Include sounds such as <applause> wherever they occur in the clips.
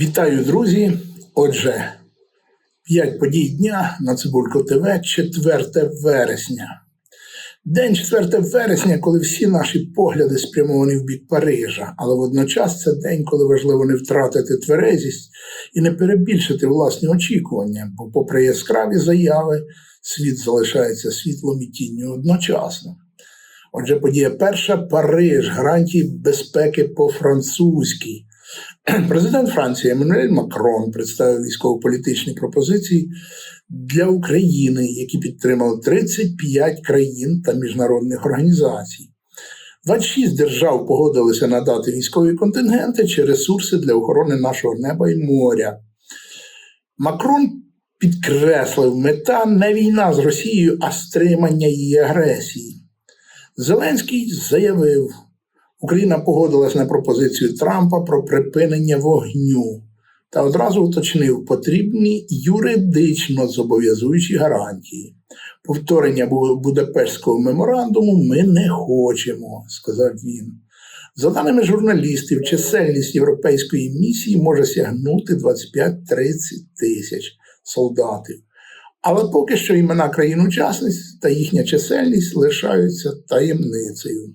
Вітаю, друзі! Отже, п'ять подій дня на Цибулько ТВ 4 вересня. День 4 вересня, коли всі наші погляди спрямовані в бік Парижа, але водночас це день, коли важливо не втратити тверезість і не перебільшити власні очікування, бо, попри яскраві заяви, світ залишається світлом і тінню одночасно. Отже, подія перша Париж, гарантії безпеки по-французьки. <clears throat> Президент Франції Еммануель Макрон представив військово-політичні пропозиції для України, які підтримали 35 країн та міжнародних організацій. 26 держав погодилися надати військові контингенти чи ресурси для охорони нашого неба і моря. Макрон підкреслив, мета не війна з Росією, а стримання її агресії. Зеленський заявив, Україна погодилась на пропозицію Трампа про припинення вогню та одразу уточнив потрібні юридично зобов'язуючі гарантії. Повторення Бу- Будапештського меморандуму ми не хочемо, сказав він. За даними журналістів, чисельність європейської місії може сягнути 25-30 тисяч солдатів. Але поки що імена країн-учасниць та їхня чисельність лишаються таємницею.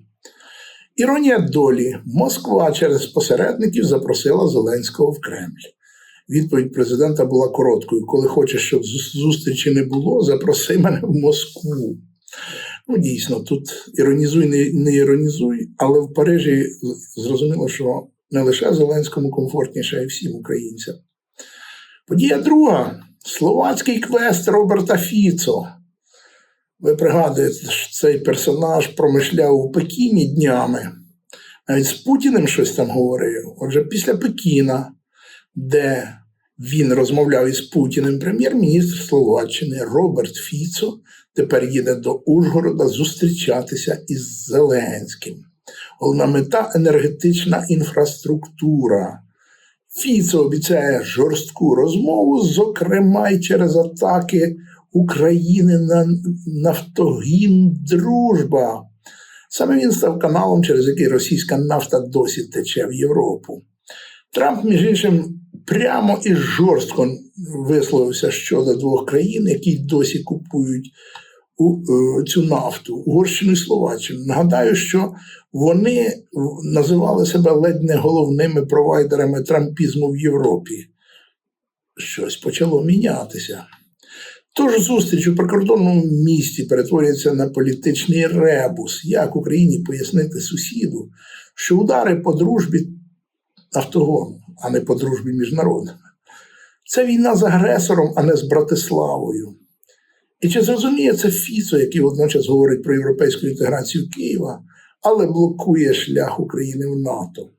Іронія долі. Москва через посередників запросила Зеленського в Кремль. Відповідь президента була короткою: коли хочеш, щоб зустрічі не було, запроси мене в Москву. Ну, дійсно, тут іронізуй, не, іронізуй, але в Парижі зрозуміло, що не лише Зеленському комфортніше, а й всім українцям. Подія друга словацький квест Роберта Фіцо. Ви пригадуєте, що цей персонаж промишляв у Пекіні днями. Навіть з Путіним щось там говорив. Отже, після Пекіна, де він розмовляв із Путіним, прем'єр-міністр Словаччини Роберт Фіцо тепер їде до Ужгорода зустрічатися із Зеленським. Головна мета енергетична інфраструктура. Фіцо обіцяє жорстку розмову, зокрема й через атаки України на нафтогін Дружба. Саме він став каналом, через який російська нафта досі тече в Європу. Трамп, між іншим, прямо і жорстко висловився щодо двох країн, які досі купують цю нафту Угорщину і Словаччину. Нагадаю, що вони називали себе ледь не головними провайдерами трампізму в Європі. Щось почало мінятися. Тож зустріч у прикордонному місті перетворюється на політичний ребус. Як Україні пояснити сусіду, що удари по дружбі автогону, а не по дружбі міжнародними. Це війна з агресором, а не з Братиславою. І чи зрозуміє це Фіцо, який водночас говорить про європейську інтеграцію Києва, але блокує шлях України в НАТО?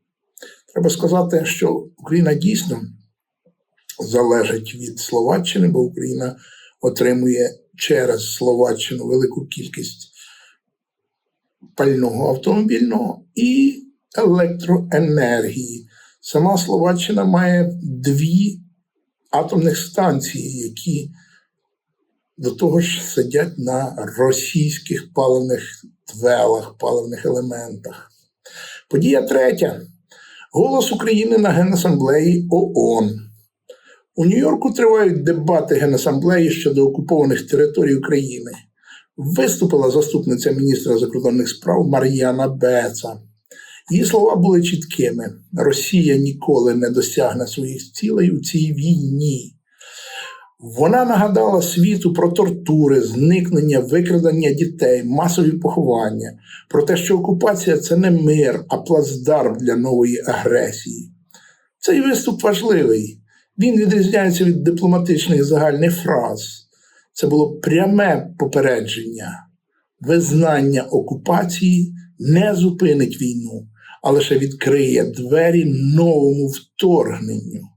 Треба сказати, що Україна дійсно залежить від Словаччини, бо Україна отримує через Словаччину велику кількість пального автомобільного і електроенергії. Сама Словаччина має дві атомних станції, які до того ж сидять на російських паливних твелах, паливних елементах. Подія третя. Голос України на Генасамблеї ООН. У Нью-Йорку тривають дебати Генасамблеї щодо окупованих територій України. Виступила заступниця міністра закордонних справ Мар'яна Беца. Її слова були чіткими: Росія ніколи не досягне своїх цілей у цій війні. Вона нагадала світу про тортури, зникнення, викрадення дітей, масові поховання, про те, що окупація це не мир, а плацдарм для нової агресії. Цей виступ важливий. Він відрізняється від дипломатичних загальних фраз. Це було пряме попередження. Визнання окупації не зупинить війну, а лише відкриє двері новому вторгненню.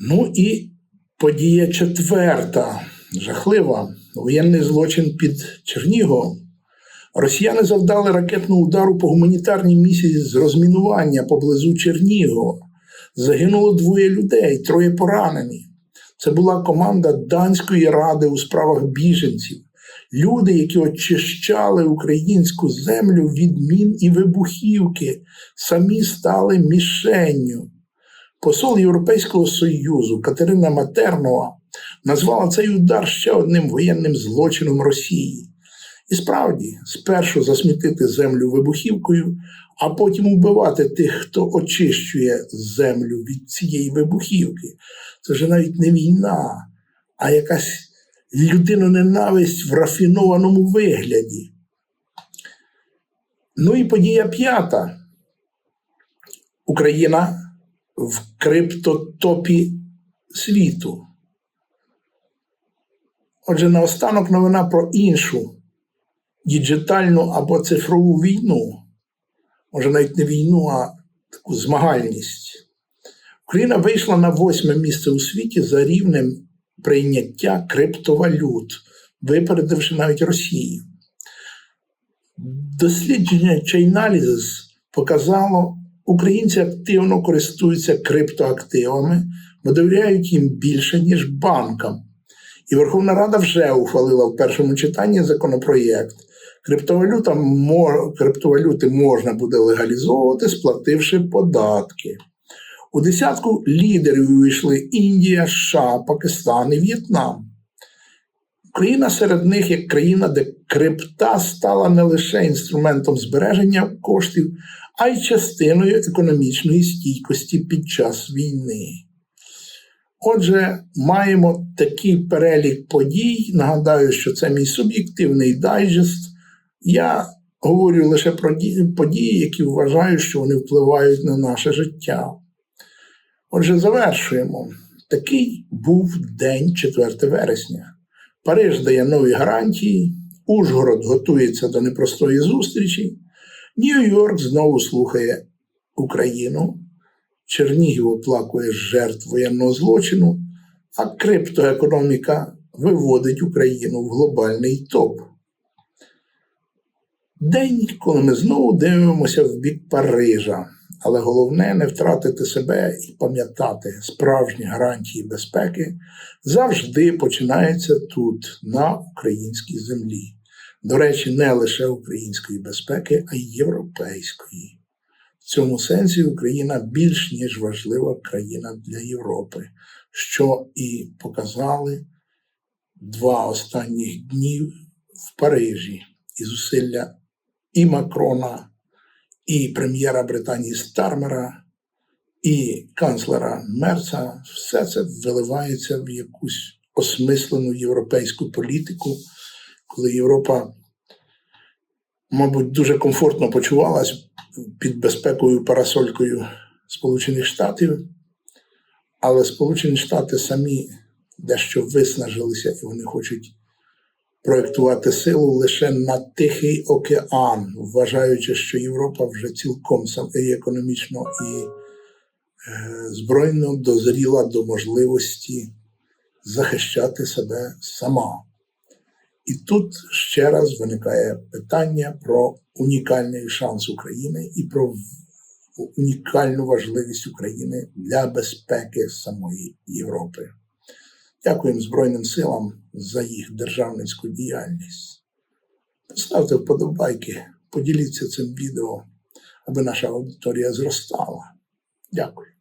Ну і подія четверта, жахлива, воєнний злочин під Черніговом. Росіяни завдали ракетного удару по гуманітарній місії з розмінування поблизу Чернігова. Загинуло двоє людей, троє поранені. Це була команда Данської ради у справах біженців. Люди, які очищали українську землю від мін і вибухівки, самі стали мішенню. Посол Європейського Союзу Катерина Матернова назвала цей удар ще одним воєнним злочином Росії. І справді, спершу засмітити землю вибухівкою, а потім убивати тих, хто очищує землю від цієї вибухівки. Це вже навіть не війна, а якась людиноненависть в рафінованому вигляді. Ну і подія п'ята. Україна в криптотопі світу. Отже, наостанок новина про іншу діджитальну або цифрову війну. Може, навіть не війну, а таку змагальність. Україна вийшла на восьме місце у світі за рівнем прийняття криптовалют, випередивши навіть Росію. Дослідження Chainalysis показало, українці активно користуються криптоактивами, бо довіряють їм більше, ніж банкам. І Верховна Рада вже ухвалила в першому читанні законопроєкт. Криптовалюта, криптовалюти можна буде легалізовувати, сплативши податки. У десятку лідерів увійшли Індія, США, Пакистан і В'єтнам. Україна серед них як країна, де крипта стала не лише інструментом збереження коштів, а й частиною економічної стійкості під час війни. Отже, маємо такий перелік подій. Нагадаю, що це мій суб'єктивний дайджест. Я говорю лише про події, які вважаю, що вони впливають на наше життя. Отже, завершуємо. Такий був день 4 вересня. Париж дає нові гарантії, Ужгород готується до непростої зустрічі, Нью-Йорк знову слухає Україну, Чернігів оплакує жертв воєнного злочину, а криптоекономіка виводить Україну в глобальний топ. День, коли ми знову дивимося в бік Парижа, але головне не втратити себе і пам'ятати справжні гарантії безпеки завжди починаються тут, на українській землі. До речі, не лише української безпеки, а й європейської. В цьому сенсі Україна більш ніж важлива країна для Європи, що і показали два останніх дні в Парижі і зусилля і Макрона, і прем'єра Британії Стармера, і канцлера Мерца. Все це виливається в якусь осмислену європейську політику, коли Європа, мабуть, дуже комфортно почувалась під безпековою парасолькою Сполучених Штатів, але Сполучені Штати самі дещо виснажилися і вони хочуть проєктувати силу лише на Тихий океан, вважаючи, що Європа вже цілком і економічно і е, збройно дозріла до можливості захищати себе сама. І тут ще раз виникає питання про унікальний шанс України і про унікальну важливість України для безпеки самої Європи. Дякуємо Збройним силам за їх державницьку діяльність. Ставте вподобайки, поділіться цим відео, аби наша аудиторія зростала. Дякую.